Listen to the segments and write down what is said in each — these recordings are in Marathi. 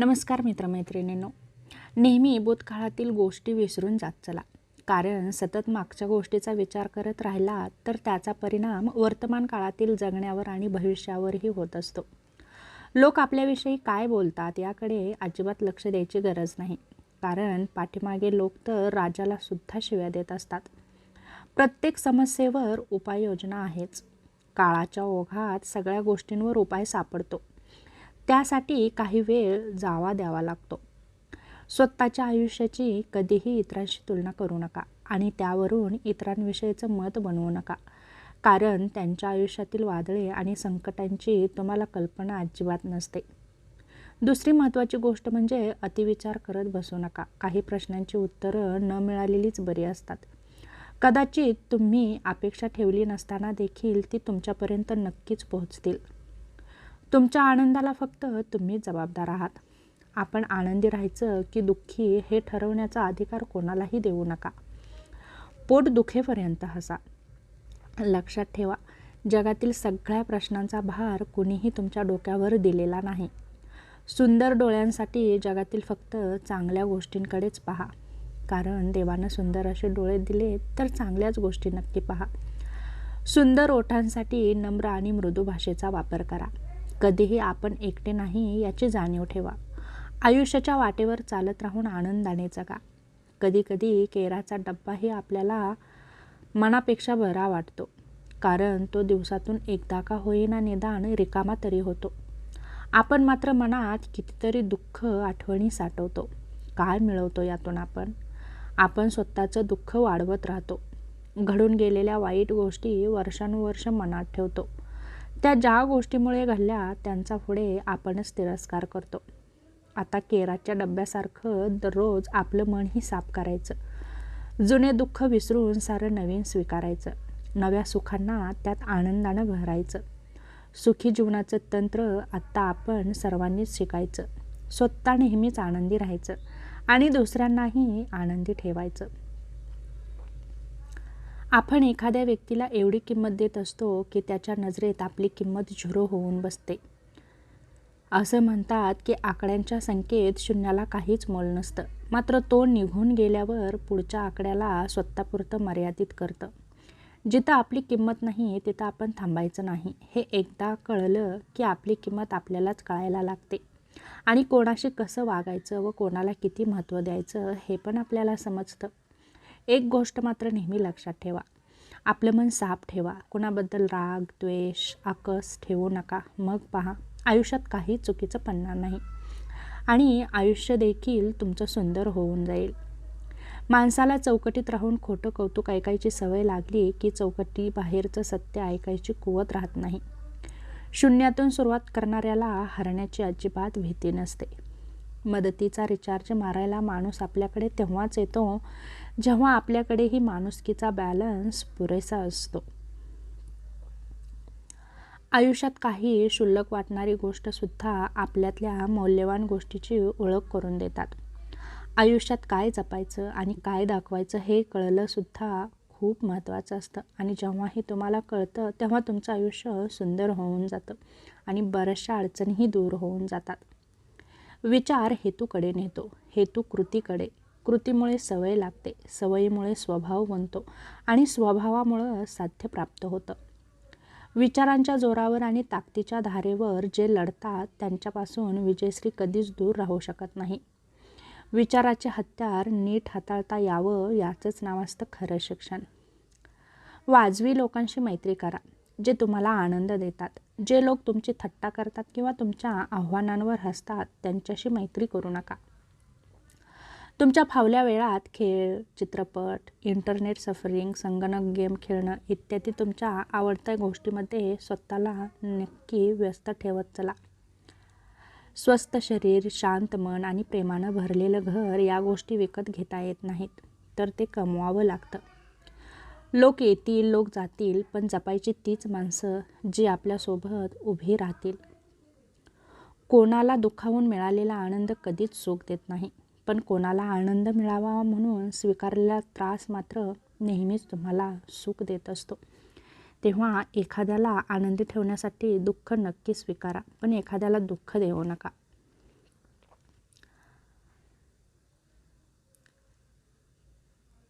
नमस्कार मित्रमैत्रिणींनो. नेहमी भूतकाळातील गोष्टी विसरून जात चला. कारण सतत मागच्या गोष्टीचा विचार करत राहिला तर त्याचा परिणाम वर्तमान काळातील जगण्यावर आणि भविष्यावरही होत असतो. लोक आपल्याविषयी काय बोलतात याकडे अजिबात लक्ष द्यायची गरज नाही. कारण पाठीमागे लोक तर राजाला सुद्धा शिव्या देत असतात. प्रत्येक समस्येवर उपाययोजना आहेच. काळाच्या ओघात सगळ्या गोष्टींवर उपाय सापडतो. त्यासाठी काही वेळ जावा द्यावा लागतो. स्वतःच्या आयुष्याची कधीही इतरांशी तुलना करू नका आणि त्यावरून इतरांविषयीचं मत बनवू नका. कारण त्यांच्या आयुष्यातील वादळे आणि संकटांची तुम्हाला कल्पना अजिबात नसते. दुसरी महत्त्वाची गोष्ट म्हणजे अतिविचार करत बसू नका. काही प्रश्नांची उत्तरं न मिळालेलीच बरी असतात. कदाचित तुम्ही अपेक्षा ठेवली नसताना देखील ती तुमच्यापर्यंत नक्कीच पोहोचतील. तुमच्या आनंदाला फक्त तुम्ही जबाबदार आहात. आपण आनंदी राहायचं की दुःखी हे ठरवण्याचा अधिकार कोणालाही देऊ नका. पोट दुखेपर्यंत हसा. लक्षात ठेवा जगातील सगळ्या प्रश्नांचा भार कुणीही तुमच्या डोक्यावर दिलेला नाही. सुंदर डोळ्यांसाठी जगातील फक्त चांगल्या गोष्टींकडेच पहा. कारण देवानं सुंदर असे डोळे दिले तर चांगल्याच गोष्टी नक्की पहा. सुंदर ओठांसाठी नम्र आणि मृदू भाषेचा वापर करा. कधीही आपण एकटे नाही याची जाणीव ठेवा. आयुष्याच्या वाटेवर चालत राहून आनंदाने जगा. कधीकधी केराचा डब्बाही आपल्याला मनापेक्षा बरा वाटतो कारण तो दिवसातून एकदा का होईना निदान रिकामा तरी होतो. आपण मात्र मनात कितीतरी दुःख आठवणी साठवतो. काय मिळवतो यातून आपण? आपण स्वतःचं दुःख वाढवत राहतो. घडून गेलेल्या वाईट गोष्टी वर्षानुवर्ष मनात ठेवतो. त्या ज्या गोष्टीमुळे घडल्या त्यांचा पुढे आपणच तिरस्कार करतो. आता केराच्या डब्यासारखं दररोज आपलं मनही साफ करायचं. जुने दुःख विसरून सारं नवीन स्वीकारायचं. नव्या सुखांना त्यात आनंदानं भरायचं. सुखी जीवनाचं तंत्र आत्ता आपण सर्वांनीच शिकायचं. स्वतः नेहमीच आनंदी राहायचं आणि दुसऱ्यांनाही आनंदी ठेवायचं. आपण एखाद्या व्यक्तीला एवढी किंमत देत असतो की त्याच्या नजरेत आपली किंमत झिरो होऊन बसते. असं म्हणतात की आकड्यांच्या संख्येत शून्याला काहीच मोल नसतं. मात्र तो निघून गेल्यावर पुढच्या आकड्याला स्वतःपुरतं मर्यादित करतं. जिथं आपली किंमत नाही तिथं आपण थांबायचं नाही. हे एकदा कळलं की आपली किंमत आपल्यालाच कळायला लागते. आणि कोणाशी कसं वागायचं व कोणाला किती महत्त्व द्यायचं हे पण आपल्याला समजतं. एक गोष्ट मात्र नेहमी लक्षात ठेवा. आपलं मन साफ ठेवा. कुणाबद्दल राग द्वेष आकस ठेवू नका. मग पहा आयुष्यात काही चुकीचं पडणार नाही. आणि आयुष्य देखील तुमचं सुंदर होऊन जाईल. माणसाला चौकटीत राहून खोटं कौतुक ऐकायची सवय लागली की चौकटी बाहेरचं सत्य ऐकायची कुवत राहत नाही. शून्यातून सुरुवात करणाऱ्याला हरण्याची अजिबात भीती नसते. मदतीचा रिचार्ज मारायला माणूस आपल्याकडे तेव्हाच येतो जेव्हा आपल्याकडेही माणुसकीचा बॅलन्स पुरेसा असतो. आयुष्यात काही शुल्लक वाटणारी गोष्टसुद्धा आपल्यातल्या मौल्यवान गोष्टीची ओळख करून देतात. आयुष्यात काय जपायचं आणि काय दाखवायचं हे कळलंसुद्धा खूप महत्त्वाचं असतं आणि जेव्हा हे तुम्हाला कळतं तेव्हा तुमचं आयुष्य सुंदर होऊन जातं आणि बऱ्याचशा अडचणीही दूर होऊन जातात. विचार हेतूकडे नेतो हेतू कृतीकडे. कृतीमुळे सवय लागते सवयीमुळे स्वभाव बनतो आणि स्वभावामुळं साध्य प्राप्त होतं. विचारांच्या जोरावर आणि ताकदीच्या धारेवर जे लढतात त्यांच्यापासून विजयश्री कधीच दूर राहू शकत नाही. विचाराचे हत्यार नीट हाताळता यावं याचंच नाव असतं खरं शिक्षण. वाजवी लोकांशी मैत्री करा जे तुम्हाला आनंद देतात. जे लोक तुमची थट्टा करतात किंवा तुमच्या आव्हानांवर हसतात त्यांच्याशी मैत्री करू नका. तुमच्या फावल्या वेळात खेळ चित्रपट इंटरनेट सफरिंग संगणक गेम खेळणं इत्यादी तुमच्या आवडत्या गोष्टीमध्ये स्वतःला नक्की व्यस्त ठेवत चला. स्वस्त शरीर शांत मन आणि प्रेमानं भरलेलं घर या गोष्टी विकत घेता येत नाहीत तर ते कमवावं लागतं. लोक येतील लोक जातील पण जपायची तीच माणसं जी आपल्यासोबत उभी राहतील. कोणाला दुखावून मिळालेला आनंद कधीच सुख देत नाही. पण कोणाला आनंद मिळावा म्हणून स्वीकारलेला त्रास मात्र नेहमीच तुम्हाला सुख देत असतो. तेव्हा एखाद्याला आनंदी ठेवण्यासाठी दुःख नक्की स्वीकारा पण एखाद्याला दुःख देऊ नका.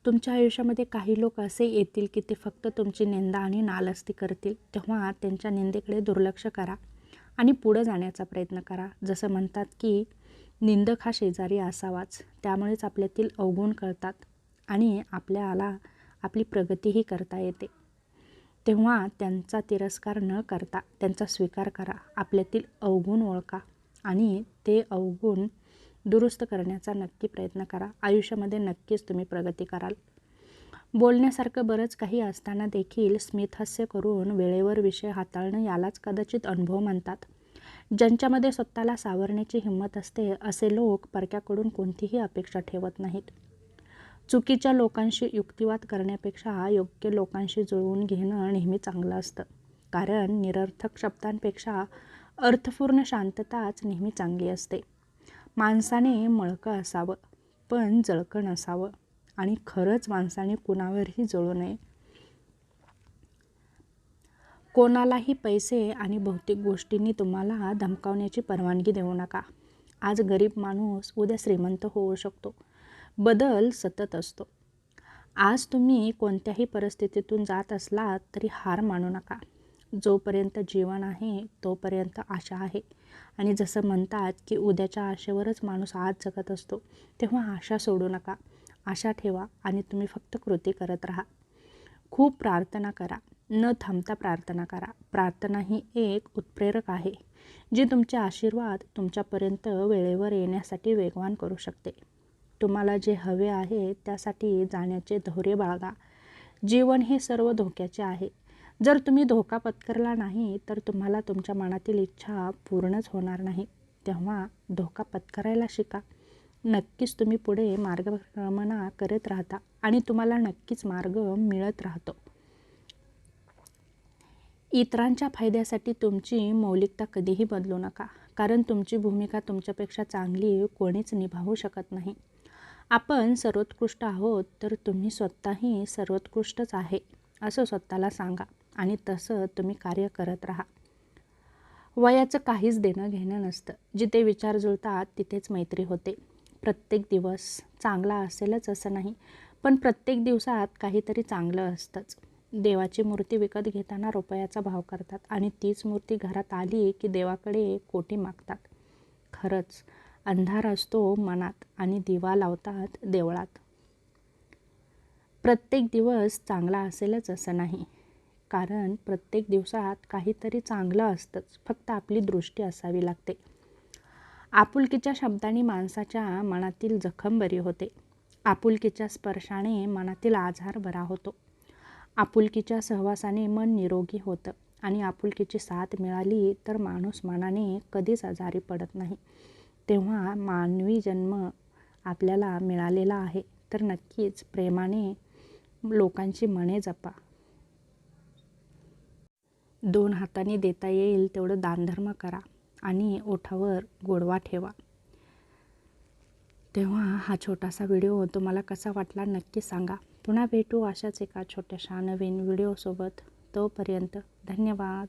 तुमच्या आयुष्यामध्ये काही लोक असे येतील की ते फक्त तुमची निंदा आणि नालस्ती करतील. तेव्हा त्यांच्या निंदेकडे दुर्लक्ष करा आणि पुढं जाण्याचा प्रयत्न करा. जसं म्हणतात की निंदक हा शेजारी असावाच. त्यामुळेच आपल्यातील अवगुण कळतात आणि आपल्याला आपली प्रगतीही करता येते. तेव्हा त्यांचा तिरस्कार न करता त्यांचा स्वीकार करा. आपल्यातील अवगुण ओळखा आणि ते अवगुण दुरुस्त करण्याचा नक्की प्रयत्न करा. आयुष्यामध्ये नक्कीच तुम्ही प्रगती कराल. बोलण्यासारखं बरंच काही असताना देखील स्मितहास्य करून वेळेवर विषय हाताळणं यालाच कदाचित अनुभव म्हणतात. ज्यांच्यामध्ये स्वतःला सावरण्याची हिंमत असते असे लोक परक्याकडून कोणतीही अपेक्षा ठेवत नाहीत. चुकीच्या लोकांशी युक्तिवाद करण्यापेक्षा योग्य लोकांशी जुळवून घेणं नेहमी चांगलं असतं. कारण निरर्थक शब्दांपेक्षा अर्थपूर्ण शांतताच नेहमी चांगली असते. माणसाने मळकं असावं पण जळकं नसावं आणि खरंच माणसाने कुणावरही जळू नये. कोणालाही पैसे आणि भौतिक गोष्टींनी तुम्हाला धमकावण्याची परवानगी देऊ नका. आज गरीब माणूस उद्या श्रीमंत होऊ शकतो. बदल सतत असतो. आज तुम्ही कोणत्याही परिस्थितीतून जात असलात तरी हार मानू नका. जोपर्यंत जीवन आहे तोपर्यंत आशा आहे. आणि जसं म्हणतात की उद्याच्या आशेवरच माणूस आज जगत असतो तेव्हा आशा सोडू नका. आशा ठेवा आणि तुम्ही फक्त कृती करत राहा. खूप प्रार्थना करा. न थांबता प्रार्थना करा. प्रार्थना ही एक उत्प्रेरक आहे जी तुमचे आशीर्वाद तुमच्यापर्यंत वेळेवर येण्यासाठी वेगवान करू शकते. तुम्हाला जे हवे आहे त्यासाठी जाण्याचे धैर्य बाळगा. जीवन हे सर्व धोक्याचे आहे. जर तुम्ही धोका पत्करला नाही तर तुम्हाला तुमच्या मनातील इच्छा पूर्णच होणार नाही. तेव्हा धोका पत्करायला शिका. नक्कीच तुम्ही पुढे मार्गक्रमणा करत राहता आणि तुम्हाला नक्कीच मार्ग मिळत राहतो. इतरांच्या फायद्यासाठी तुमची मौलिकता कधीही बदलू नका कारण तुमची भूमिका तुमच्यापेक्षा चांगली कोणीच निभावू शकत नाही. आपण सर्वोत्कृष्ट आहोत तर तुम्ही स्वतःही सर्वोत्कृष्टच आहे असं स्वतःला सांगा. आणि तसं तुम्ही कार्य करत राहा. वयाचं काहीच देणं घेणं नसतं. जिथे विचार जुळतात तिथेच मैत्री होते. प्रत्येक दिवस चांगला असेलच असं नाही पण प्रत्येक दिवसात काहीतरी चांगलं असतंच. देवाची मूर्ती विकत घेताना रुपयाचा भाव करतात आणि तीच मूर्ती घरात आली की देवाकडे कोटी मागतात. खरंच अंधार असतो मनात आणि दिवा लावतात देवळात. प्रत्येक दिवस चांगला असेलच असं नाही कारण प्रत्येक दिवसात काहीतरी चांगलं असतंच. फक्त आपली दृष्टी असावी लागते. आपुलकीच्या शब्दाने माणसाच्या मनातील जखम बरी होते. आपुलकीच्या स्पर्शाने मनातील आजार बरा होतो. आपुलकीच्या सहवासाने मन निरोगी होतं आणि आपुलकीची साथ मिळाली तर माणूस मनाने कधीच आजारी पडत नाही. तेव्हा मानवी जन्म आपल्याला मिळालेला आहे. तर नक्कीच प्रेमाने लोकांची मने जपा. दोन हाताने देता येईल तेवढं दानधर्म करा आणि ओठावर गोडवा ठेवा. तेव्हा हा छोटासा व्हिडिओ तुम्हाला कसा वाटला नक्की सांगा. पुन्हा भेटू अशाच एका छोट्याशा नवीन व्हिडिओसोबत. तोपर्यंत धन्यवाद.